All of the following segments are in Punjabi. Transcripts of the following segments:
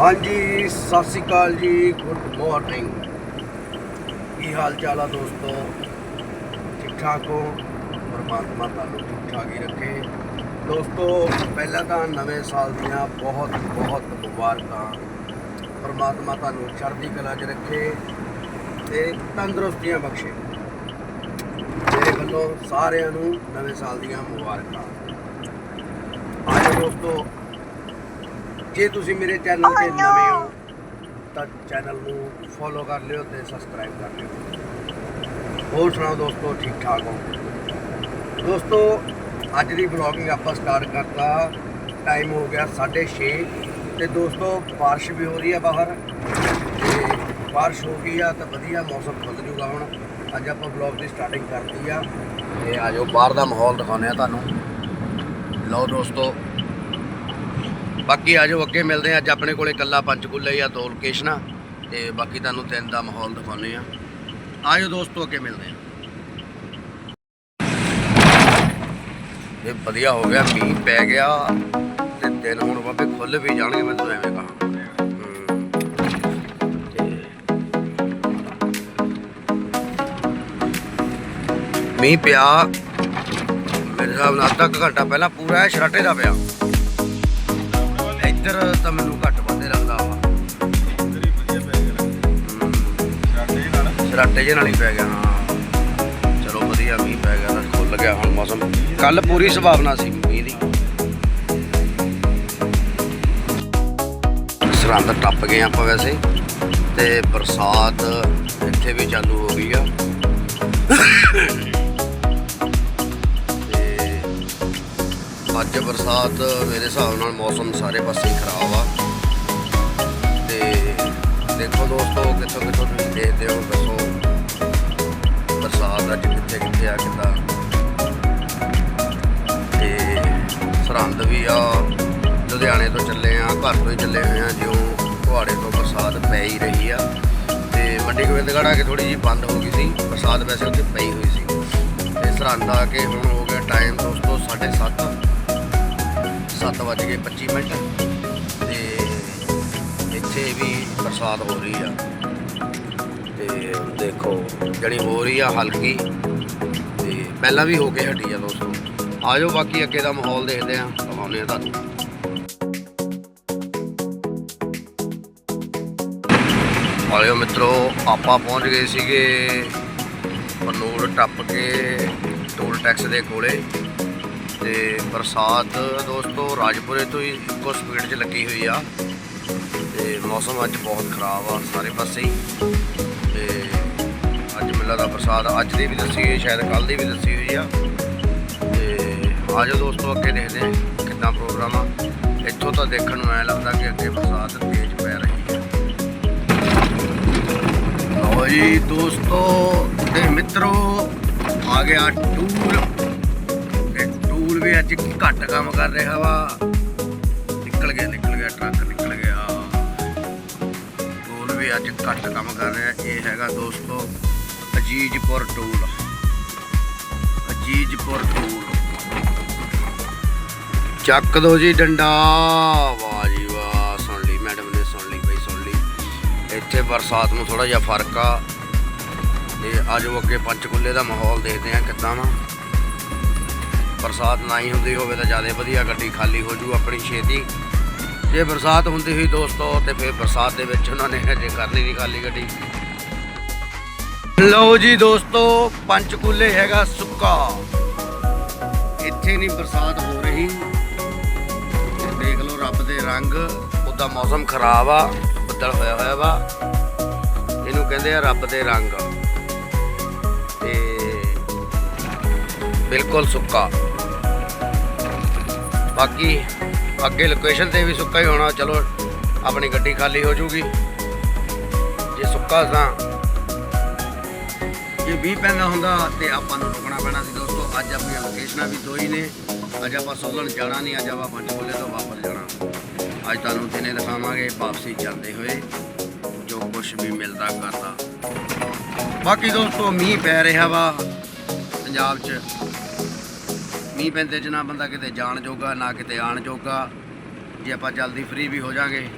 ਹਾਂਜੀ, ਸਤਿ ਸ਼੍ਰੀ ਅਕਾਲ ਜੀ ਗੁੱਡ ਮਾਰਨਿੰਗ ਕੀ ਹਾਲ ਚਾਲ ਆ ਦੋਸਤੋ? ਠੀਕ ਠਾਕ ਹੋ? ਪਰਮਾਤਮਾ ਤੁਹਾਨੂੰ ਠੀਕ ਠਾਕ ਹੀ ਰੱਖੇ। ਦੋਸਤੋ, ਪਹਿਲਾਂ ਤਾਂ ਨਵੇਂ ਸਾਲ ਦੀਆਂ ਬਹੁਤ ਬਹੁਤ ਮੁਬਾਰਕਾਂ। ਪਰਮਾਤਮਾ ਤੁਹਾਨੂੰ ਚੜ੍ਹਦੀ ਕਲਾ 'ਚ ਰੱਖੇ ਤੇ ਤੰਦਰੁਸਤੀਆਂ ਬਖਸ਼ੇ। ਮੇਰੇ ਵੱਲੋਂ ਸਾਰਿਆਂ ਨੂੰ ਨਵੇਂ ਸਾਲ ਦੀਆਂ ਮੁਬਾਰਕਾਂ। ਆਜੋ ਦੋਸਤੋ ਜੇ ਤੁਸੀਂ ਮੇਰੇ ਚੈਨਲ ਤੇ ਨਵੇਂ ਹੋ ਤਾਂ ਚੈਨਲ ਨੂੰ ਫੋਲੋ ਕਰ ਲਿਓ ਤੇ ਸਬਸਕ੍ਰਾਈਬ ਕਰ ਲਿਓ। ਹੋਰ ਸੁਣਾਓ ਦੋਸਤੋ ਠੀਕ ਠਾਕ ਹੋ? ਦੋਸਤੋ ਅੱਜ ਦੀ ਵਲੌਗਿੰਗ ਆਪਾਂ ਸਟਾਰਟ ਕਰਤਾ। ਟਾਈਮ ਹੋ ਗਿਆ 6:30 ਤੇ ਦੋਸਤੋ ਬਾਰਿਸ਼ ਵੀ ਹੋ ਰਹੀ ਹੈ ਬਾਹਰ। ਤੇ ਬਾਰਿਸ਼ ਹੋ ਗਈ ਆ ਤਾਂ ਵਧੀਆ ਮੌਸਮ ਖੁੱਲ ਜੂਗਾ ਹੁਣ। ਅੱਜ ਆਪਾਂ ਵਲੌਗ ਦੀ ਸਟਾਰਟਿੰਗ ਕਰਤੀ ਆ। ਤੇ ਆਜੋ ਬਾਹਰ ਦਾ ਮਾਹੌਲ ਦਿਖਾਉਂਦੇ ਆ ਤੁਹਾਨੂੰ। ਲਓ ਦੋਸਤੋ ਬਾਕੀ ਆਜੋ ਅੱਗੇ ਮਿਲਦੇ ਆ ਅੱਜ ਆਪਣੇ ਕੋਲੇ ਕੱਲਾ ਪੰਚਕੂਲਾ ਜਾਂ ਦੋ ਲੋਕੇਸ਼ਨਾਂ ਤੇ ਬਾਕੀ ਤੁਹਾਨੂੰ ਤਿੰਨ ਦਾ ਮਾਹੌਲ ਦਿਖਾਉਂਦੇ ਆ ਆਜੋ ਦੋਸਤੋ, ਅੱਗੇ ਮਿਲਦੇ ਆ ਇਹ ਵਧੀਆ ਹੋ ਗਿਆ, ਮੀਂਹ ਪੈ ਗਿਆ ਤੇ ਦਿਨ ਹੁਣ ਬਾਬੇ ਖੁੱਲ ਵੀ ਜਾਣਗੇ, ਮੈਂ ਤੁਹਾਨੂੰ ਐਵੇਂ ਕਹਾਂ ਮੀਂਹ ਪਿਆ, ਮੇਰੇ ਹਿਸਾਬ ਨਾਲ ਅੱਧਾ ਕੁ ਘੰਟਾ ਪਹਿਲਾਂ ਪੂਰਾ ਸ਼ਰਾਟੇ ਦਾ ਪਿਆ। ਇੱਧਰ ਤਾਂ ਮੈਨੂੰ ਘੱਟ ਵੱਧੇ ਲੱਗਦਾ ਵਾ। ਸ਼ਰਾਟੇ ਜੇ ਨਾਲ ਹੀ ਪੈ ਗਿਆ, ਹਾਂ। ਚਲੋ ਵਧੀਆ, ਮੀਂਹ ਪੈ ਗਿਆ ਤਾਂ ਖੁੱਲ ਗਿਆ ਹੁਣ ਮੌਸਮ। ਕੱਲ ਪੂਰੀ ਸੰਭਾਵਨਾ ਸੀ ਮੀਂਹ ਦੀ। ਸਰਹੰਦ ਟੱਪ ਗਏ ਆਪਾਂ ਵੈਸੇ, ਤੇ ਬਰਸਾਤ ਇੱਥੇ ਵੀ ਚਾਲੂ ਹੋ ਗਈ ਆ। ਅੱਜ ਬਰਸਾਤ ਮੇਰੇ ਹਿਸਾਬ ਨਾਲ ਮੌਸਮ ਸਾਰੇ ਪਾਸੇ ਹੀ ਖਰਾਬ ਆ। ਤੇ ਦੇਖੋ ਦੋਸਤੋ, ਕਿੱਥੋਂ ਕਿੱਥੋਂ ਤੁਸੀਂ ਦੇਖਦੇ ਹੋ, ਦੱਸੋ। ਬਰਸਾਤ ਅੱਜ ਕਿੱਥੇ ਕਿੱਥੇ ਆ, ਕਿੱਦਾਂ? ਤੇ ਸਰਹੰਦ ਵੀ ਆ, ਲੁਧਿਆਣੇ ਤੋਂ ਚੱਲੇ ਆ, ਘਰ ਤੋਂ ਹੀ ਚੱਲੇ ਹੋਏ ਆ, ਜਿਉਂ ਕੁਹਾੜੇ ਤੋਂ ਬਰਸਾਤ ਪੈ ਹੀ ਰਹੀ ਆ। ਤੇ ਮੰਡੀ ਗੋਬਿੰਦਗੜ੍ਹ ਆ ਕੇ ਥੋੜੀ ਜਿਹੀ ਬੰਦ ਹੋ ਗਈ ਸੀ, ਬਰਸਾਤ ਵੈਸੇ ਉੱਥੇ ਪਈ ਹੋਈ ਸੀ। ਤੇ ਸਰਹੰਦ ਆ ਕੇ ਹੁਣ ਹੋ ਗਿਆ ਟਾਈਮ ਦੋਸਤੋ 7:30 7 ਵੱਜ ਗਏ 25 ਮਿੰਟ ਤੇ ਇੱਥੇ ਵੀ ਬਰਸਾਤ ਹੋ ਰਹੀ ਆ। ਤੇ ਦੇਖੋ ਜਿਹੜੀ ਹੋ ਰਹੀ ਆ ਹਲਕੀ। ਤੇ ਪਹਿਲਾਂ ਵੀ ਹੋ ਕੇ ਹਟੀ ਆ ਦੋਸਤੋ। ਆਜੋ ਬਾਕੀ ਅੱਗੇ ਦਾ ਮਾਹੌਲ ਦੇਖਦੇ ਆ। ਦਿਖਾਉਂਦੇ ਆ ਤੁਹਾਨੂੰ। ਆਲਿਓ ਮਿੱਤਰੋ, ਆਪਾਂ ਪਹੁੰਚ ਗਏ ਸੀਗੇ। ਪਨੂਰ ਟੱਪ ਕੇ ਟੋਲ ਟੈਕਸ ਦੇ ਕੋਲੇ। ਤੇ ਬਰਸਾਤ ਦੋਸਤੋ ਰਾਜਪੁਰੇ ਤੋਂ ਹੀ ਇੱਕੋ ਸਪੀਡ 'ਚ ਲੱਗੀ ਹੋਈ ਆ। ਤੇ ਮੌਸਮ ਅੱਜ ਬਹੁਤ ਖਰਾਬ ਆ ਸਾਰੇ ਪਾਸੇ ਹੀ। ਤੇ ਅੱਜ ਮਿਲਾ ਦਾ ਬਰਸਾਤ ਅੱਜ ਦੀ ਵੀ ਦੱਸੀ ਹੋਈ, ਸ਼ਾਇਦ ਕੱਲ ਦੀ ਵੀ ਦੱਸੀ ਹੋਈ ਆ। ਤੇ ਆਜੋ ਦੋਸਤੋ ਅੱਗੇ ਦੇਖਦੇ ਹਾਂ ਕਿੰਨਾ ਪ੍ਰੋਗਰਾਮ ਆ। ਇੱਥੋਂ ਤਾਂ ਦੇਖਣ ਨੂੰ ਐ ਲੱਗਦਾ ਕਿ ਅੱਗੇ ਬਰਸਾਤ ਤੇਜ਼ ਪੈ ਰਹੀ ਹੈ ਲਓ ਜੀ ਦੋਸਤੋ ਤੇ ਮਿੱਤਰੋ, ਆ ਗਿਆ ਟੂਰ ਵੀ ਅੱਜ ਘੱਟ ਕੰਮ ਕਰ ਰਿਹਾ ਵਾ। ਨਿਕਲ ਗਿਆ ਨਿਕਲ ਗਿਆ, ਟਰੱਕ ਨਿਕਲ ਗਿਆ। ਟੋਲ ਵੀ ਅੱਜ ਘੱਟ ਕੰਮ ਕਰ ਰਿਹਾ। ਇਹ ਹੈਗਾ ਦੋਸਤੋ, ਅਜੀਜਪੁਰ ਟੂਰ ਅਜੀਜਪੁਰ ਟੂਰ ਚੱਕ ਦੋ ਜੀ ਡੰਡਾ। ਵਾਹ ਜੀ ਵਾਹ, ਸੁਣ ਲਈ ਮੈਡਮ ਨੇ, ਸੁਣ ਲਈ ਬਈ, ਸੁਣ ਲਈ। ਇੱਥੇ ਬਰਸਾਤ ਨੂੰ ਥੋੜਾ ਜਿਹਾ ਫ਼ਰਕ ਆ। ਤੇ ਆਜੋ ਅੱਗੇ ਪੰਚਕੂਲੇ ਦਾ ਮਾਹੌਲ ਦੇਖਦੇ ਆ ਕਿੱਦਾਂ ਵਾ। ਬਰਸਾਤ ਨਾ ਹੀ ਹੁੰਦੀ ਹੋਵੇ ਤਾਂ ਜ਼ਿਆਦਾ ਵਧੀਆ ਗੱਡੀ ਖਾਲੀ ਹੋ ਜੂ ਆਪਣੀ ਛੇਤੀ। ਜੇ ਬਰਸਾਤ ਹੁੰਦੀ ਹੋਈ ਦੋਸਤੋ ਤੇ ਫਿਰ ਬਰਸਾਤ ਦੇ ਵਿੱਚ ਉਹਨਾਂ ਨੇ ਹਜੇ ਕਰਨੀ ਨਹੀਂ ਖਾਲੀ ਗੱਡੀ। ਲਓ ਜੀ ਦੋਸਤੋ, ਪੰਚਕੂਲੇ ਹੈਗਾ ਸੁੱਕਾ। ਇੱਥੇ ਨਹੀਂ ਬਰਸਾਤ ਹੋ ਰਹੀ। ਦੇਖ ਲਓ ਰੱਬ ਦੇ ਰੰਗ, ਉਹਦਾ ਮੌਸਮ ਖਰਾਬ ਆ, ਬੱਦਲ ਹੋਇਆ ਹੋਇਆ ਵਾ। ਇਹਨੂੰ ਕਹਿੰਦੇ ਆ ਰੱਬ ਦੇ ਰੰਗ। ਤੇ ਬਿਲਕੁਲ ਸੁੱਕਾ। ਬਾਕੀ ਅੱਗੇ ਲੋਕੇਸ਼ਨ ਤੇ ਵੀ ਸੁੱਕਾ ਹੀ ਹੋਣਾ, ਚਲੋ ਆਪਣੀ ਗੱਡੀ ਖਾਲੀ ਹੋ ਜੂਗੀ ਜੇ ਸੁੱਕਾ ਤਾਂ ਜੇ ਵੀ ਪੈਂਦਾ ਹੁੰਦਾ ਤੇ ਆਪਾਂ ਨੂੰ ਰੁਕਣਾ ਪੈਣਾ ਸੀ ਦੋਸਤੋ। ਅੱਜ ਆਪਣੀਆਂ ਲੋਕੇਸ਼ਨਾਂ ਵੀ ਦੋ ਹੀ ਨੇ। ਅੱਜ ਆਪਾਂ ਸੋਲਨ ਜਾਣਾ ਨਹੀਂ, ਅੱਜ ਆਪਾਂ ਪੰਚਕੂਲੇ ਤੋਂ ਵਾਪਸ ਜਾਣਾ। ਅੱਜ ਤੁਹਾਨੂੰ ਦਿਨੇ ਦਿਖਾਵਾਂਗੇ ਵਾਪਸੀ ਜਾਂਦੇ ਹੋਏ ਜੋ ਕੁਝ ਵੀ ਮਿਲਦਾ ਕਰਦਾ। ਬਾਕੀ ਦੋਸਤੋ, ਮੀਂਹ ਪੈ ਰਿਹਾ ਵਾ ਪੰਜਾਬ 'ਚ। ਮੀਂਹ ਪੈਂਦੇ 'ਚ ਨਾ ਬੰਦਾ ਕਿਤੇ ਜਾਣ ਜੋਗਾ, ਨਾ ਕਿਤੇ ਆਣ ਜੋਗਾ। ਜੇ ਆਪਾਂ ਜਲਦੀ ਫ੍ਰੀ ਵੀ ਹੋ ਜਾਾਂਗੇ।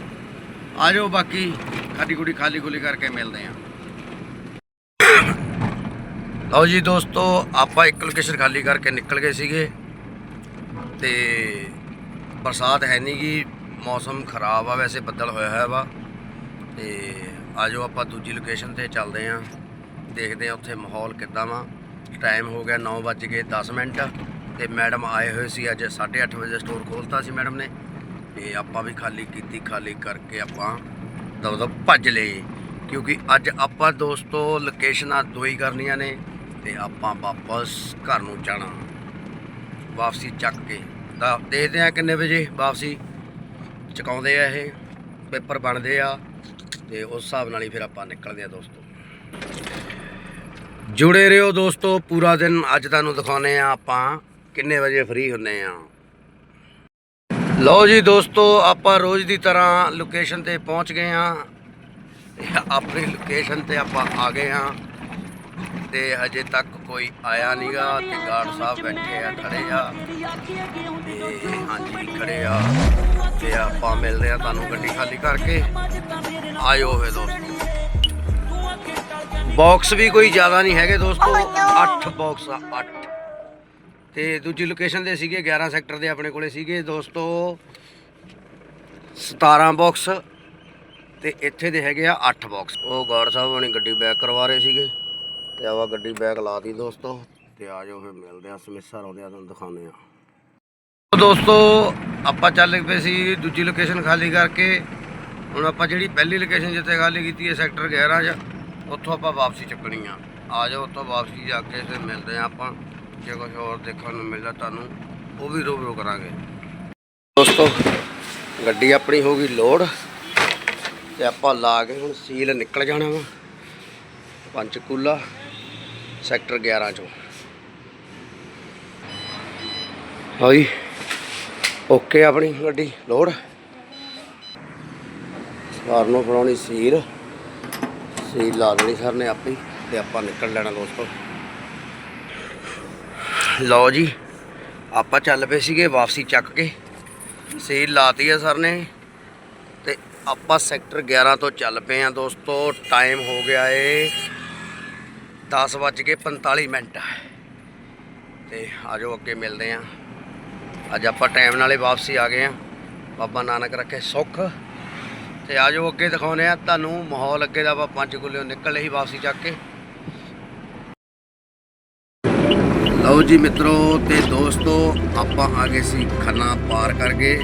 ਆ ਜਾਓ ਬਾਕੀ ਖਾਲੀ ਗੁੜੀ ਖਾਲੀ ਗੁਲੀ ਕਰਕੇ ਮਿਲਦੇ ਆਂ। ਲਓ ਜੀ ਦੋਸਤੋ, ਆਪਾਂ ਇੱਕ ਲੋਕੇਸ਼ਨ ਖਾਲੀ ਕਰਕੇ ਨਿਕਲ ਗਏ ਸੀਗੇ। ਤੇ ਬਰਸਾਤ ਹੈ ਨਹੀਂ ਗੀ, ਮੌਸਮ ਖਰਾਬ ਆ ਵੈਸੇ, ਬੱਦਲ ਹੋਇਆ ਹੋਇਆ ਵਾ। ਤੇ ਆਜੋ ਆਪਾਂ ਦੂਜੀ ਲੋਕੇਸ਼ਨ ਤੇ ਚੱਲਦੇ ਆਂ। ਦੇਖਦੇ ਆਂ ਉੱਥੇ ਮਾਹੌਲ ਕਿੱਦਾਂ ਵਾ। ਟਾਈਮ ਹੋ ਗਿਆ 9 ਵੱਜ ਕੇ 10 ਮਿੰਟ। ਤੇ ਮੈਡਮ ਆਏ ਹੋਏ ਸੀ ਅੱਜ 8:30 ਵਜੇ ਸਟੋਰ ਖੋਲਤਾ ਸੀ ਮੈਡਮ ਨੇ। ਤੇ ਆਪਾਂ ਵੀ ਖਾਲੀ ਕੀਤੀ, ਖਾਲੀ ਕਰਕੇ ਆਪਾਂ ਦਬ ਦਬ ਭੱਜ ਲਏ। ਕਿਉਂਕਿ ਅੱਜ ਆਪਾਂ ਦੋਸਤੋ ਲੋਕੇਸ਼ਨਾਂ ਦੋ ਹੀ ਕਰਨੀਆਂ ਨੇ ਤੇ ਆਪਾਂ ਵਾਪਸ ਘਰ ਨੂੰ ਜਾਣਾ। ਵਾਪਸੀ ਚੱਕ ਕੇ ਤਾਂ ਦੇਖਦੇ ਆ ਕਿੰਨੇ ਵਜੇ ਵਾਪਸੀ ਚੁਕਾਉਂਦੇ ਆ ਇਹ, ਪੇਪਰ ਬਣਦੇ ਆ ਤੇ ਉਸ ਹਿਸਾਬ ਨਾਲ ਹੀ ਫਿਰ ਆਪਾਂ ਨਿਕਲਦੇ ਆ ਦੋਸਤੋ। ਜੁੜੇ ਰਹੋ ਦੋਸਤੋ, ਪੂਰਾ ਦਿਨ ਅੱਜ ਤੁਹਾਨੂੰ ਦਿਖਾਉਨੇ ਆ ਆਪਾਂ ਕਿੰਨੇ ਵਜੇ ਫ੍ਰੀ ਹੁੰਨੇ ਆ? ਲਓ ਜੀ ਦੋਸਤੋ, ਆਪਾਂ ਰੋਜ਼ ਦੀ ਤਰ੍ਹਾਂ ਲੋਕੇਸ਼ਨ ਤੇ ਪਹੁੰਚ ਗਏ ਆ। ਆਪਣੀ ਲੋਕੇਸ਼ਨ ਤੇ ਆਪਾਂ ਆ ਗਏ ਆ ਤੇ ਹਜੇ ਤੱਕ ਕੋਈ ਆਇਆ ਨਹੀਂਗਾ ਤੇ ਗਾਰਡ ਸਾਹਿਬ ਬੈਠੇ ਆ, ਖੜੇ ਆ। ਤੇ ਹਾਂਜੀ, ਖੜੇ ਆ। ਤੇ ਆਪਾਂ ਮਿਲਦੇ ਆ ਤੁਹਾਨੂੰ ਗੱਡੀ ਖਾਲੀ ਕਰਕੇ। ਆਇਓ ਫੇ ਦੋਸਤੋ। ਬਾਕਸ ਵੀ ਕੋਈ ਜ਼ਿਆਦਾ ਨਹੀਂ ਹੈਗੇ ਦੋਸਤੋ। 8 ਬਾਕਸ ਆ 8 ਤੇ ਦੂਜੀ ਲੋਕੇਸ਼ਨ ਦੇ ਸੀਗੇ 11 ਸੈਕਟਰ ਦੇ ਆਪਣੇ ਕੋਲੇ ਸੀਗੇ। ਦੋਸਤੋ 17 ਬਾਕਸ ਤੇ ਇੱਥੇ ਦੇ ਹੈਗੇ ਆ 8 ਬਾਕਸ ਉਹ ਗਾਰਡ ਸਾਹਿਬ ਹਣੀ ਗੱਡੀ ਬੈਕ ਕਰਵਾ ਰਹੇ ਸੀਗੇ। ਤੇ ਆਵਾ ਗੱਡੀ ਬੈਕ ਲਾਤੀ ਦੋਸਤੋ। ਤੇ ਆ ਜਾਓ ਫਿਰ ਮਿਲਦੇ ਆ ਸਮਿਸਰ ਆਉਂਦੇ ਆ ਤੁਹਾਨੂੰ ਦਿਖਾਉਂਦੇ ਆ। ਦੋਸਤੋ, ਆਪਾਂ ਚੱਲ ਪਏ ਸੀ ਦੂਜੀ ਲੋਕੇਸ਼ਨ ਖਾਲੀ ਕਰਕੇ। ਹੁਣ ਆਪਾਂ ਜਿਹੜੀ ਪਹਿਲੀ ਲੋਕੇਸ਼ਨ ਜਿੱਥੇ ਖਾਲੀ ਕੀਤੀ ਹੈ ਸੈਕਟਰ 11 'ਚ, ਉੱਥੋਂ ਆਪਾਂ ਵਾਪਸੀ ਚੱਕਣੀ ਆ। ਆ ਜਾਓ, ਉੱਥੋਂ ਵਾਪਸੀ ਜਾ ਕੇ ਫਿਰ ਮਿਲਦੇ ਆ ਆਪਾਂ। ਜੇ ਕੁਝ ਹੋਰ ਦੇਖਣ ਨੂੰ ਮਿਲਦਾ ਤੁਹਾਨੂੰ, ਉਹ ਵੀ ਰੂਬਰੂ ਕਰਾਂਗੇ। ਦੋਸਤੋ, ਗੱਡੀ ਆਪਣੀ ਹੋ ਗਈ ਲੋਡ ਤੇ ਆਪਾਂ ਲਾ ਕੇ ਹੁਣ ਸੀਲ ਨਿਕਲ ਜਾਣਾ ਵਾ। ਪੰਚਕੂਲਾ ਸੈਕਟਰ 11 ਚੋਂ। ਹਾਂਜੀ, ਓਕੇ ਆਪਣੀ ਗੱਡੀ, ਲੋਡ। ਸਵਾਰ ਨੂੰ ਫੜਾਉਣੀ ਸੀਲ। ਸੀਲ ਲਾ ਦੇਣੀ ਸਰ ਨੇ ਆਪੇ ਹੀ ਤੇ ਆਪਾਂ ਨਿਕਲ ਲੈਣਾ ਦੋਸਤੋ। ਲਓ ਜੀ, ਆਪਾਂ ਚੱਲ ਪਏ ਸੀਗੇ ਵਾਪਸੀ ਚੱਕ ਕੇ। ਸੀਲ ਲਾਤੀ ਆ ਸਰ ਨੇ। ਤੇ ਆਪਾਂ ਸੈਕਟਰ 11 ਤੋਂ ਚੱਲ ਪਏ ਆ ਦੋਸਤੋ ਟਾਈਮ ਹੋ ਗਿਆ ਏ 10 ਵੱਜ ਕੇ 45 ਮਿੰਟ। ਤੇ ਆਜੋ ਅੱਗੇ ਮਿਲਦੇ ਆ। ਅੱਜ ਆਪਾਂ ਟਾਈਮ ਨਾਲੇ ਵਾਪਸੀ ਆ ਗਏ ਆ। ਬਾਬਾ ਨਾਨਕ ਰੱਖੇ ਸੁੱਖ। ਤੇ ਆਜੋ ਅੱਗੇ ਦਿਖਾਉਨੇ ਆ ਤੁਹਾਨੂੰ ਮਾਹੌਲ ਅੱਗੇ ਦਾ ਆਪਾਂ ਪੰਜ ਗੁੱਲਿਓ ਨਿਕਲ ਲਈ ਵਾਪਸੀ ਚੱਕ ਕੇ। ਲਓ ਜੀ ਮਿੱਤਰੋ ਤੇ ਦੋਸਤੋ, ਆਪਾਂ ਆ ਗਏ ਸੀ ਖੰਨਾ ਪਾਰ ਕਰਕੇ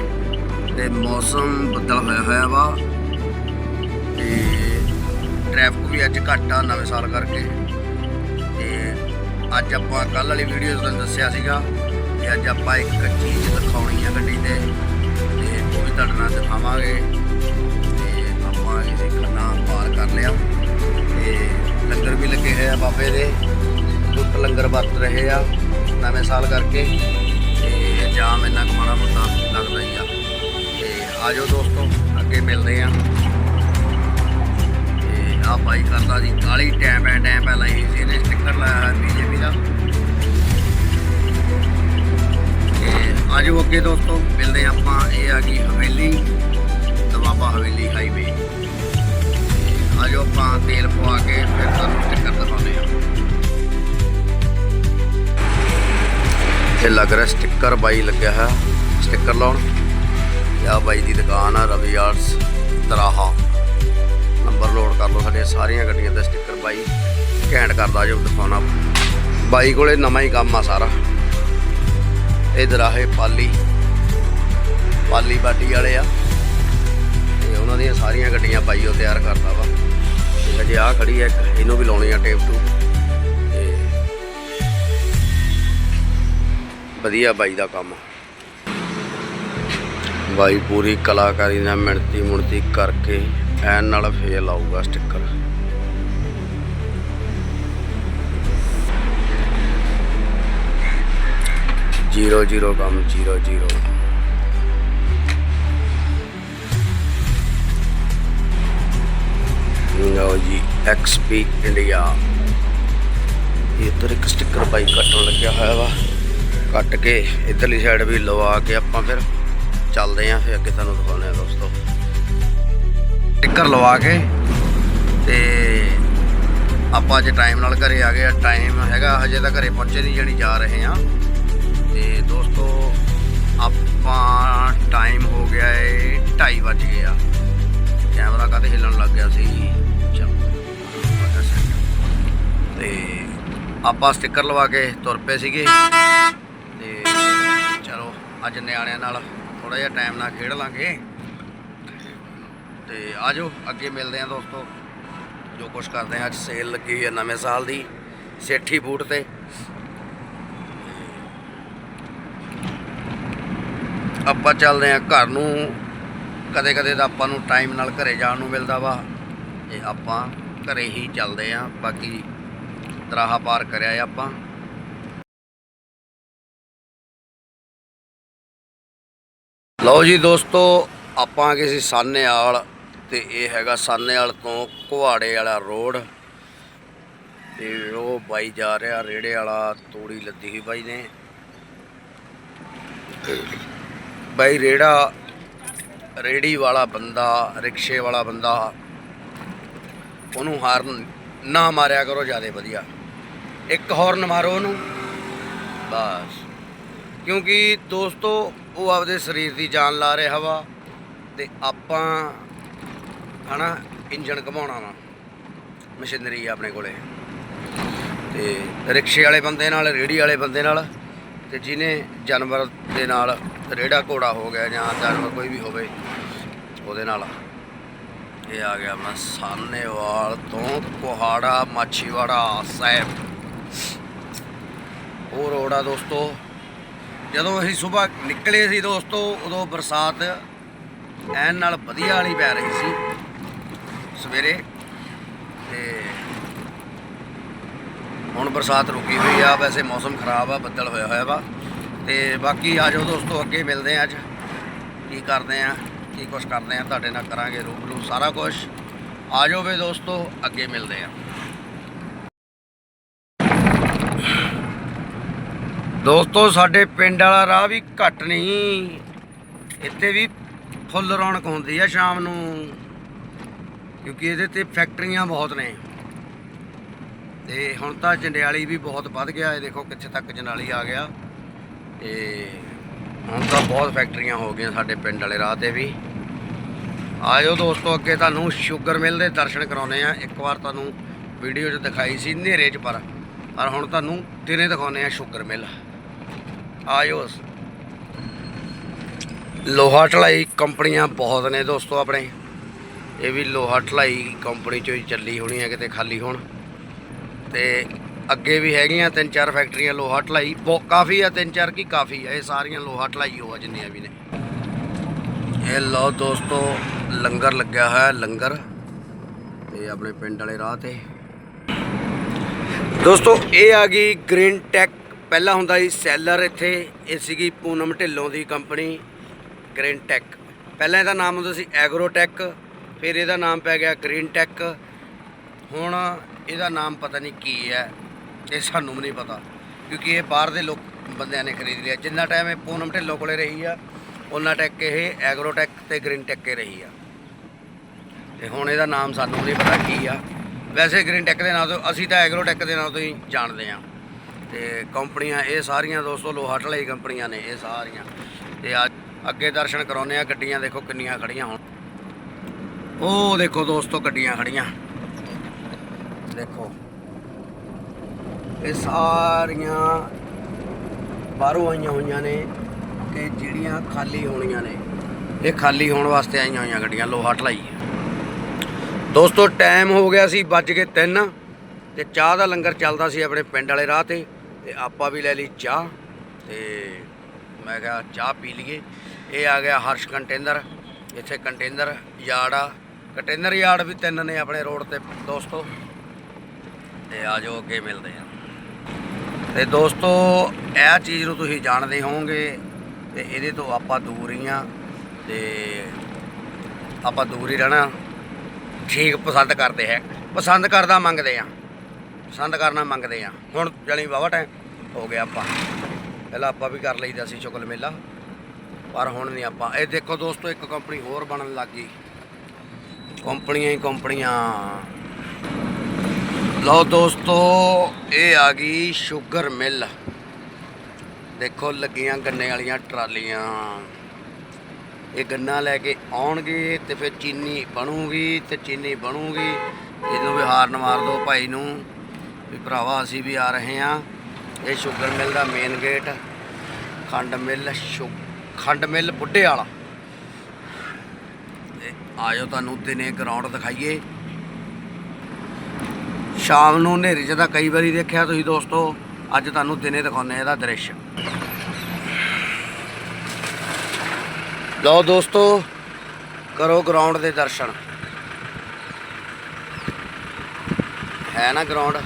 ਤੇ ਮੌਸਮ ਬੱਦਲ ਹੋਇਆ ਹੋਇਆ ਵਾ ਤੇ ਟ੍ਰੈਫਿਕ ਵੀ ਅੱਜ ਘੱਟ ਆ ਨਵੇਂ ਸਾਲ ਕਰਕੇ। ਤੇ ਅੱਜ ਆਪਾਂ ਕੱਲ ਵਾਲੀ ਵੀਡੀਓ ਤੁਹਾਨੂੰ ਦੱਸਿਆ ਸੀਗਾ ਕਿ ਅੱਜ ਆਪਾਂ ਇੱਕ ਚੀਜ਼ ਦਿਖਾਉਣੀ ਆ ਗੱਡੀ ਤੇ ਤੇ ਉਹ ਵੀ ਤੁਹਾਡੇ ਨਾਲ ਦਿਖਾਵਾਂਗੇ। ਤੇ ਆਪਾਂ ਇਹ ਖੰਨਾ ਪਾਰ ਕਰ ਲਿਆ ਤੇ ਲੰਗਰ ਵੀ ਲੱਗੇ ਹੋਏ ਆ ਬਾਬੇ ਦੇ। ਦੁੱਤ ਲੰਗਰ ਵਰਤ ਰਹੇ ਆ, ਨਵੇਂ ਸਾਲ ਕਰਕੇ, ਤੇ ਜਾਮ ਇੰਨਾ ਕੁ ਮਾੜਾ ਮੋਟਾ ਲੱਗਦਾ ਹੀ ਆ। ਤੇ ਆਜੋ ਦੋਸਤੋ, ਅੱਗੇ ਮਿਲਦੇ ਆ। ਤੇ ਆ ਬਾਈ ਕਰਦਾ ਜੀ ਕਾਲੀ ਟੈਂਪ ਹੈ ਟੈਂਪ ਐ ਲਾਈ ਸੀ ਇਹਨੇ ਸਟicker ਲਾਇਆ ਹੈ ਬੀਜੇਪੀ ਦਾ। ਤੇ ਆਜੋ ਅੱਗੇ ਦੋਸਤੋ, ਮਿਲਦੇ ਆਪਾਂ, ਇਹ ਆ ਗਈ ਹਵੇਲੀ ਦਵਾਬਾ ਹਵੇਲੀ ਹਾਈਵੇ ਆਜੋ ਆਪਾਂ ਤੇਲ ਪਵਾ ਕੇ ਫਿਰ ਤੁਹਾਨੂੰ ਸਟicker ਦਿਖਾਉਂਦੇ ਇਹ ਲੱਗ ਰਿਹਾ ਸਟicker ਬਾਈ ਲੱਗਿਆ ਹੈ ਸਟicker ਲਾਉਣ। ਇਹ ਆ ਬਾਈ ਦੀ ਦੁਕਾਨ ਆ, ਰਵੀ ਆਰਟਸ, ਤਰਾਹਾ। ਨੰਬਰ ਲੋਡ ਕਰ ਲਓ ਸਾਡੇ ਸਾਰੀਆਂ ਗੱਡੀਆਂ ਤੇ ਸਟicker ਬਾਈ। ਘੈਂਟ ਕਰਦਾ ਜੋ ਦਿਖਾਉਣਾ। ਬਾਈ ਕੋਲੇ ਨਵਾਂ ਹੀ ਕੰਮ ਆ ਸਾਰਾ। ਇਹ ਦਰਾਹੇ ਪਾਲੀ ਪਾਲੀ ਬਾਟੀ ਵਾਲੇ ਆ। ਤੇ ਉਹਨਾਂ ਦੀਆਂ ਸਾਰੀਆਂ ਗੱਡੀਆਂ ਬਾਈ ਉਹ ਤਿਆਰ ਕਰਦਾ ਵਾ। ਤੇ ਅਜੇ ਆ ਖੜੀ ਆ ਇਹਨੂੰ ਵੀ ਲਾਉਣੀ ਆ ਟੇਪ ਟੂ ਵਧੀਆ ਬਾਈ ਦਾ ਕੰਮ। ਬਾਈ ਪੂਰੀ ਕਲਾਕਾਰੀ ਨਾਲ ਮਿਣਤੀ ਮੁਣਤੀ ਕਰਕੇ ਐਨ ਨਾਲ ਫੇਰ ਆਊਗਾ ਸਟicker ਜ਼ੀਰੋ ਜ਼ੀਰੋ ਕੰਮ, ਜ਼ੀਰੋ ਜ਼ੀਰੋ। ਲਓ ਜੀ ਐਕਸਪੀ ਇੰਡੀਆ ਇੱਧਰ ਇੱਕ ਸਟicker ਬਾਈ ਕੱਟਣ ਲੱਗਿਆ ਹੋਇਆ ਵਾ। ਕੱਟ ਕੇ ਇਧਰਲੀ ਸਾਈਡ ਵੀ ਲਵਾ ਕੇ ਆਪਾਂ ਫਿਰ ਚੱਲਦੇ ਆਂ ਫਿਰ ਅੱਗੇ ਤੁਹਾਨੂੰ ਦਿਖਾਉਂਦੇ ਆ ਦੋਸਤੋ। ਸਟicker ਲਵਾ ਕੇ ਤੇ ਆਪਾਂ ਅੱਜ ਟਾਈਮ ਨਾਲ ਘਰੇ ਆ ਗਏ ਆ। ਟਾਈਮ ਹੈਗਾ ਹਜੇ ਤਾਂ ਘਰੇ ਪਹੁੰਚੇ ਨਹੀਂ, ਜਾਣੀ ਜਾ ਰਹੇ ਆ ਤੇ ਦੋਸਤੋ, ਆਪਾਂ ਟਾਈਮ ਹੋ ਗਿਆ ਏ 2:30 ਵੱਜ ਗਏ ਆ। ਕੈਮਰਾ ਕਾਤੇ ਹਿੱਲਣ ਲੱਗ ਗਿਆ ਸੀ? ਚੱਲ, ਤੇ ਆਪਾਂ ਸਟicker ਲਵਾ ਕੇ ਤੁਰ ਪਏ ਸੀਗੇ। ਅੱਜ ਨਿਆਣਿਆਂ ਨਾਲ ਥੋੜਾ ਜਿਹਾ ਟਾਈਮ ਨਾਲ ਖੇਡ ਲਾਂਗੇ। ਤੇ ਆਜੋ, ਅੱਗੇ ਮਿਲਦੇ ਆਂ ਦੋਸਤੋ। ਜੋ ਕੁਝ ਕਰਦੇ ਆਂ ਅੱਜ ਸੇਲ ਲੱਗੀ ਹੋਈ ਹੈ ਨਵੇਂ ਸਾਲ ਦੀ ਸੇਠੀ ਬੂਟ ਤੇ। ਆਪਾਂ ਚੱਲਦੇ ਆਂ ਘਰ ਨੂੰ। ਕਦੇ ਕਦੇ ਤਾਂ ਆਪਾਂ ਨੂੰ ਟਾਈਮ ਨਾਲ ਘਰੇ ਜਾਣ ਨੂੰ ਮਿਲਦਾ ਵਾ। ਤੇ ਆਪਾਂ ਘਰੇ ਹੀ ਚੱਲਦੇ ਆਂ ਬਾਕੀ ਦਰਾਹਾ ਪਾਰ ਕਰਿਆ ਆਪਾਂ। ਲਓ ਜੀ ਦੋਸਤੋ, ਆਪਾਂ ਆ ਗਏ ਸੀ ਸਾਨੇਵਾਲ ਤੇ ਇਹ ਹੈਗਾ ਸਾਨੇਵਾਲ ਤੋਂ ਕੁਹਾੜੇ ਵਾਲਾ ਰੋਡ। ਤੇ ਉਹ ਬਾਈ ਜਾ ਰਿਹਾ ਰੇੜੇ ਵਾਲਾ ਤੋੜੀ ਲੱਦੀ ਸੀ ਬਾਈ ਨੇ। ਬਾਈ ਰੇੜਾ ਰੇੜੀ ਵਾਲਾ ਬੰਦਾ, ਰਿਕਸ਼ੇ ਵਾਲਾ ਬੰਦਾ, ਉਹਨੂੰ ਹਾਰਨ ਨਾ ਮਾਰਿਆ ਕਰੋ, ਜ਼ਿਆਦਾ ਵਧੀਆ। ਇੱਕ ਹਾਰਨ ਮਾਰੋ ਉਹਨੂੰ। ਬਸ। ਕਿਉਂਕਿ ਦੋਸਤੋ ਉਹ ਆਪਦੇ ਸਰੀਰ ਦੀ ਜਾਨ ਲਾ ਰਿਹਾ ਵਾ ਤੇ ਆਪਾਂ, ਹਨਾ, ਇੰਜਣ ਘਮਾਉਣਾ ਵਾ, ਮਸ਼ੀਨਰੀ ਆ ਆਪਣੇ ਕੋਲੇ। ਤੇ ਰਿਕਸ਼ੇ ਵਾਲੇ ਬੰਦੇ ਨਾਲ ਰੇੜੀ ਵਾਲੇ ਬੰਦੇ ਨਾਲ, ਤੇ ਜਿਹਨੇ ਜਾਨਵਰ ਦੇ ਨਾਲ ਰੇੜਾ ਘੋੜਾ ਹੋ ਗਿਆ ਜਾਂ ਜਾਨਵਰ ਕੋਈ ਵੀ ਹੋਵੇ, ਉਹਦੇ ਨਾਲ। ਇਹ ਆ ਗਿਆ ਆਪਣਾ ਸਾਨੇਵਾਲ ਤੋਂ ਕੋਹਾੜਾ, ਮਾਛੀਵਾੜਾ ਸਾਹਿਬ। ਉਹ ਰੋਡ ਆ ਦੋਸਤੋ ਜਦੋਂ ਅਸੀਂ ਸਵੇਰ ਨਿਕਲੇ ਸੀ ਦੋਸਤੋ, ਉਦੋਂ ਬਰਸਾਤ ਐਨ ਨਾਲ ਵਧੀਆ ਵਾਲੀ ਪੈ ਰਹੀ ਸੀ ਸਵੇਰੇ। ਤੇ ਹੁਣ ਬਰਸਾਤ ਰੁਕੀ ਹੋਈ ਆ, ਵੈਸੇ ਮੌਸਮ ਖਰਾਬ ਆ, ਬੱਦਲ ਹੋਇਆ ਹੋਇਆ ਵਾ। ਤੇ ਬਾਕੀ ਆ ਜਾਓ ਦੋਸਤੋ, ਅੱਗੇ ਮਿਲਦੇ ਆ ਅੱਜ। ਕੀ ਕਰਦੇ ਆ, ਕੀ ਕੁਝ ਕਰਦੇ ਆ, ਤੁਹਾਡੇ ਨਾਲ ਕਰਾਂਗੇ ਰੂਬਰੂ ਸਾਰਾ ਕੁਝ ਆ ਜਾਓ ਵੇ ਦੋਸਤੋ, ਅੱਗੇ ਮਿਲਦੇ ਆ। ਦੋਸਤੋ, ਸਾਡੇ ਪਿੰਡ ਵਾਲਾ ਰਾਹ ਵੀ ਘੱਟ ਨਹੀਂ। ਇੱਥੇ ਵੀ ਫੁੱਲ ਰੌਣਕ ਹੁੰਦੀ ਆ ਸ਼ਾਮ ਨੂੰ, ਕਿਉਂਕਿ ਇਹਦੇ ਤੇ ਫੈਕਟਰੀਆਂ ਬਹੁਤ ਨੇ। ਤੇ ਹੁਣ ਤਾਂ ਜੰਡਿਆਲੀ ਵੀ ਬਹੁਤ ਵੱਧ ਗਿਆ, ਇਹ ਦੇਖੋ ਕਿੱਥੇ ਤੱਕ ਜੰਡਾਲੀ ਆ ਗਿਆ। ਤੇ ਹੁਣ ਤਾਂ ਬਹੁਤ ਫੈਕਟਰੀਆਂ ਹੋ ਗਈਆਂ ਸਾਡੇ ਪਿੰਡ ਵਾਲੇ ਰਾਹ ਤੇ ਵੀ। ਆਇਓ ਦੋਸਤੋ, ਅੱਗੇ ਤੁਹਾਨੂੰ ਸ਼ੂਗਰ ਮਿਲ ਦੇ ਦਰਸ਼ਨ ਕਰਾਉਨੇ ਆ। ਇੱਕ ਵਾਰ ਤੁਹਾਨੂੰ ਵੀਡੀਓ 'ਚ ਦਿਖਾਈ ਸੀ ਹਨੇਰੇ 'ਚ, ਪਰ ਪਰ ਹੁਣ ਤੁਹਾਨੂੰ ਦਿਨੇ ਦਿਖਾਉਨੇ ਆ ਸ਼ੂਗਰ ਮਿਲ। ਆਇਓ ਲੋਹਾ ਢਲਾਈ ਕੰਪਨੀਆਂ ਬਹੁਤ ਨੇ ਦੋਸਤੋ ਆਪਣੇ। ਇਹ ਵੀ ਲੋਹਾ ਢਲਾਈ ਕੰਪਨੀ ਚੋਂ ਹੀ ਚੱਲੀ ਹੋਣੀ ਹੈ ਕਿਤੇ ਖਾਲੀ ਹੋਣ। ਤੇ ਅੱਗੇ ਵੀ ਹੈਗੀਆਂ ਤਿੰਨ ਚਾਰ ਫੈਕਟਰੀਆਂ ਲੋਹਾ ਢਲਾਈ। ਬਹੁਤ ਕਾਫੀ ਆ ਤਿੰਨ ਚਾਰ ਕੀ ਕਾਫੀ ਆ, ਇਹ ਸਾਰੀਆਂ ਲੋਹਾ ਢਲਾਈ ਹੋ ਆ ਜਿੰਨੀਆਂ ਵੀ ਨੇ। ਇਹ ਲਓ ਦੋਸਤੋ, ਲੰਗਰ ਲੱਗਿਆ ਹੋਇਆ, ਲੰਗਰ। ਤੇ ਆਪਣੇ ਪਿੰਡ ਵਾਲੇ ਰਾਹ ਤੇ। ਦੋਸਤੋ, ਇਹ ਆ ਗਈ ਗ੍ਰੀਨ ਟੈਕ ਪਹਿਲਾਂ ਹੁੰਦਾ ਸੀ ਸੈਲਰ ਇੱਥੇ, ਇਹ ਸੀਗੀ ਪੂਨਮ ਢਿੱਲੋਂ ਦੀ ਕੰਪਨੀ ਗ੍ਰੀਨ ਟੈਕ ਪਹਿਲਾਂ ਇਹਦਾ ਨਾਮ ਹੁੰਦਾ ਸੀ ਐਗਰੋਟੈਕ ਫਿਰ ਇਹਦਾ ਨਾਮ ਪੈ ਗਿਆ ਗ੍ਰੀਨ ਟੈਕ ਹੁਣ ਇਹਦਾ ਨਾਮ ਪਤਾ ਨਹੀਂ ਕੀ ਹੈ, ਇਹ ਸਾਨੂੰ ਵੀ ਨਹੀਂ ਪਤਾ, ਕਿਉਂਕਿ ਇਹ ਬਾਹਰ ਦੇ ਲੋਕ ਬੰਦਿਆਂ ਨੇ ਖਰੀਦ ਲਿਆ। ਜਿੰਨਾ ਟਾਈਮ ਇਹ ਪੂਨਮ ਢਿੱਲੋਂ ਕੋਲੇ ਰਹੀ ਆ ਉਹਨਾਂ ਟੈਕ ਇਹ ਐਗਰੋਟੈਕ ਤੇ ਗ੍ਰੀਨ ਟੈਕ ਕੇ ਰਹੀ ਆ। ਤੇ ਹੁਣ ਇਹਦਾ ਨਾਮ ਸਾਨੂੰ ਨਹੀਂ ਪਤਾ ਕੀ ਆ। ਵੈਸੇ ਗ੍ਰੀਨ ਟੈਕ ਦੇ ਨਾਂ ਤੋਂ, ਅਸੀਂ ਤਾਂ ਐਗਰੋਟੈਕ ਦੇ ਨਾਂ ਤੋਂ ਹੀ ਜਾਣਦੇ ਆ। ਤੇ ਕੰਪਨੀਆਂ, ਇਹ ਸਾਰੀਆਂ ਦੋਸਤੋ ਲੋਹਾ ਢਲਾਈ ਕੰਪਨੀਆਂ ਨੇ, ਇਹ ਸਾਰੀਆਂ। ਤੇ ਅੱਜ ਅੱਗੇ ਦਰਸ਼ਨ ਕਰਾਉਨੇ ਆ ਗੱਡੀਆਂ ਦੇਖੋ ਕਿੰਨੀਆਂ ਖੜੀਆਂ ਹੁਣ। ਉਹ ਦੇਖੋ ਦੋਸਤੋ ਗੱਡੀਆਂ ਖੜੀਆਂ। ਦੇਖੋ। ਇਹ ਸਾਰੀਆਂ ਬਾਹਰੋਂ ਆਈਆਂ ਹੋਈਆਂ ਨੇ ਤੇ ਜਿਹੜੀਆਂ ਖਾਲੀ ਹੋਣੀਆਂ ਨੇ, ਇਹ ਖਾਲੀ ਹੋਣ ਵਾਸਤੇ ਆਈਆਂ ਹੋਈਆਂ ਗੱਡੀਆਂ ਲੋਹਾ ਢਲਾਈ ਦੋਸਤੋ ਟਾਈਮ ਹੋ ਗਿਆ ਸੀ ਵੱਜ ਕੇ 3 ਤੇ ਚਾਹ ਦਾ ਲੰਗਰ ਚੱਲਦਾ ਸੀ ਆਪਣੇ ਪਿੰਡ ਵਾਲੇ ਰਾਹ ਤੇ। ਤੇ ਆਪਾਂ ਵੀ ਲੈ ਲਈ ਚਾਹ ਤੇ ਮੈਂ ਕਿਹਾ ਚਾਹ ਪੀ ਲਈਏ। ਇਹ ਆ ਗਿਆ ਹਰਸ਼ ਕੰਟੇਨਰ, ਇੱਥੇ ਕੰਟੇਨਰ, ਯਾਰਡ ਆ। ਕੰਟੇਨਰ ਯਾਰਡ ਵੀ ਤਿੰਨ ਨੇ ਆਪਣੇ ਰੋਡ ਤੇ, ਦੋਸਤੋ। ਤੇ ਆ ਜਾਓ, ਅੱਗੇ ਮਿਲਦੇ ਆ। ਤੇ ਦੋਸਤੋ, ਇਹ ਚੀਜ਼ ਨੂੰ ਤੁਸੀਂ ਜਾਣਦੇ ਹੋਵੋਗੇ ਤੇ ਇਹਦੇ ਤੋਂ ਆਪਾਂ ਦੂਰ ਹੀ ਆ ਤੇ ਆਪਾਂ ਦੂਰ ਹੀ ਰਹਿਣਾ। ਠੀਕ ਪਸੰਦ ਕਰਦੇ ਹੈ। ਪਸੰਦ ਕਰਦਾ ਮੰਗਦੇ ਆ। ਪਸੰਦ ਕਰਨਾ ਮੰਗਦੇ ਆ। ਹੁਣ ਜਣੀ ਵਾਵਾ ਟਾਈਮ ਹੋ ਗਿਆ ਆਪਾਂ। ਪਹਿਲਾਂ ਆਪਾਂ ਵੀ ਕਰ ਲਈਦਾ ਸੀ ਸ਼ੁਕਲ ਮੇਲਾ, ਪਰ ਹੁਣ ਨਹੀਂ ਆਪਾਂ। ਇਹ ਦੇਖੋ ਦੋਸਤੋ, ਇੱਕ ਕੰਪਨੀ ਹੋਰ ਬਣਨ ਲੱਗ ਗਈ। ਕੰਪਨੀਆਂ ਹੀ ਕੰਪਨੀਆਂ। ਲਓ ਦੋਸਤੋ, ਇਹ ਆ ਗਈ ਸ਼ੂਗਰ ਮਿਲ। ਦੇਖੋ ਲੱਗੀਆਂ ਗੰਨੇ ਵਾਲੀਆਂ ਟਰਾਲੀਆਂ। ਇਹ ਗੰਨਾ ਲੈ ਕੇ ਆਉਣਗੇ ਤੇ ਫਿਰ ਚੀਨੀ ਬਣੂਗੀ ਤੇ ਚੀਨੀ ਬਣੂਗੀ। ਇਹਨੂੰ ਵੀ ਹਾਰਨ ਮਾਰ ਦਿਓ ਭਾਈ ਨੂੰ। ਵੀ ਭਰਾਵਾ ਅਸੀਂ ਵੀ ਆ ਰਹੇ ਹਾਂ। ਇਹ ਸ਼ੂਗਰ ਮਿਲ ਦਾ ਮੇਨ ਗੇਟ ਖੰਡ ਮਿਲ, ਸ਼ੁ, ਖੰਡ ਮਿਲ ਬੁੱਢੇ ਵਾਲਾ। ਤੇ ਆਜੋ ਤੁਹਾਨੂੰ ਦਿਨੇ ਗਰਾਊਂਡ ਦਿਖਾਈਏ। ਸ਼ਾਮ ਨੂੰ ਹਨੇਰੇ 'ਚ ਤਾਂ ਕਈ ਵਾਰੀ ਦੇਖਿਆ ਤੁਸੀਂ ਦੋਸਤੋ, ਅੱਜ ਤੁਹਾਨੂੰ ਦਿਨੇ ਦਿਖਾਉਂਦੇ ਇਹਦਾ ਦ੍ਰਿਸ਼। ਲਓ ਦੋਸਤੋ, ਕਰੋ ਗਰਾਊਂਡ ਦੇ ਦਰਸ਼ਨ। ਹੈ ਨਾ ਗਰਾਊਂਡ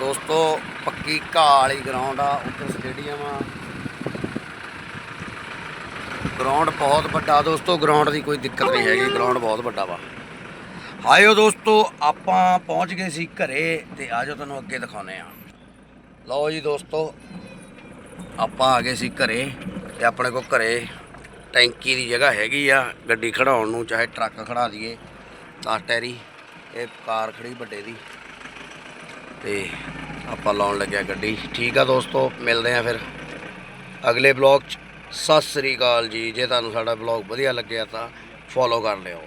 ਦੋਸਤੋ, ਪੱਕੀ ਘਾਹ ਵਾਲੀ ਗਰਾਊਂਡ ਆ ਉੱਤੇ ਸਟੇਡੀਅਮ ਆ। ਗਰਾਊਂਡ ਬਹੁਤ ਵੱਡਾ, ਦੋਸਤੋ ਗਰਾਊਂਡ ਦੀ ਕੋਈ ਦਿੱਕਤ ਨਹੀਂ ਹੈਗੀ ਗਰਾਊਂਡ ਬਹੁਤ ਵੱਡਾ ਵਾ। ਆਇਓ ਦੋਸਤੋ, ਆਪਾਂ ਪਹੁੰਚ ਗਏ ਸੀ ਘਰੇ ਤੇ ਆਜੋ ਤੁਹਾਨੂੰ ਅੱਗੇ ਦਿਖਾਉਨੇ ਆ ਲਓ ਜੀ ਦੋਸਤੋ, ਆਪਾਂ ਆ ਗਏ ਸੀ ਘਰੇ ਤੇ ਆਪਣੇ ਕੋਲ ਘਰੇ ਟੈਂਕੀ ਦੀ ਜਗ੍ਹਾ ਹੈਗੀ ਆ, ਗੱਡੀ ਖੜਾਉਣ ਨੂੰ, ਚਾਹੇ ਟਰੱਕ ਖੜਾ ਦਈਏ ਤਾਂ ਟੈਰੀ, ਇਹ ਕਾਰ ਖੜੀ ਵੱਡੇ ਦੀ। ਤੇ ਆਪਾਂ ਲਾਉਣ ਲੱਗਿਆ ਗੱਡੀ। ਠੀਕ ਆ ਦੋਸਤੋ, ਮਿਲਦੇ ਆ ਫਿਰ। ਅਗਲੇ ਬਲੌਗ 'ਚ। ਸਤਿ ਸ੍ਰੀ ਅਕਾਲ ਜੀ। ਜੇ ਤੁਹਾਨੂੰ ਸਾਡਾ ਬਲੌਗ ਵਧੀਆ ਲੱਗਿਆ ਤਾਂ ਫੋਲੋ ਕਰ ਲਿਓ।